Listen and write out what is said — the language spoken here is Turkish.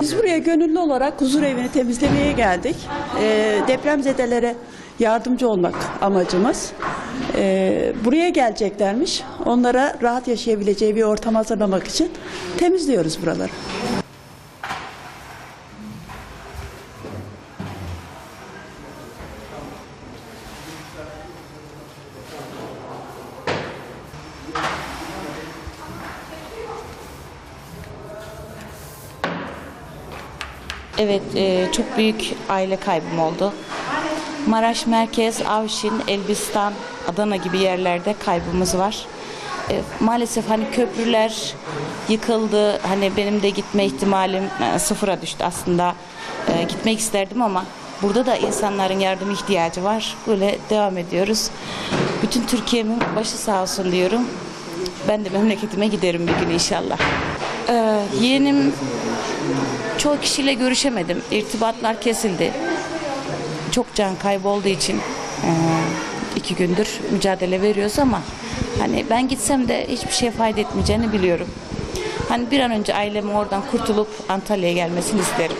Biz buraya gönüllü olarak huzur evini temizlemeye geldik. Ee, depremzedelere yardımcı olmak amacımız. Ee, buraya geleceklermiş. Onlara rahat yaşayabileceği bir ortam hazırlamak için temizliyoruz buraları. Evet, e, çok büyük aile kaybım oldu. Maraş Merkez, Avşin, Elbistan, Adana gibi yerlerde kaybımız var. E, maalesef hani köprüler yıkıldı. Hani benim de gitme ihtimalim e, sıfıra düştü aslında. E, gitmek isterdim ama burada da insanların yardım ihtiyacı var. Böyle devam ediyoruz. Bütün Türkiye'min başı sağ olsun diyorum. Ben de memleketime giderim bir gün inşallah. E, yeğenim Çoğu kişiyle görüşemedim. İrtibatlar kesildi. Çok can kaybı olduğu için eee, iki gündür mücadele veriyoruz ama hani ben gitsem de hiçbir şey fayda etmeyeceğini biliyorum. Hani bir an önce ailemin oradan kurtulup Antalya'ya gelmesini isterim.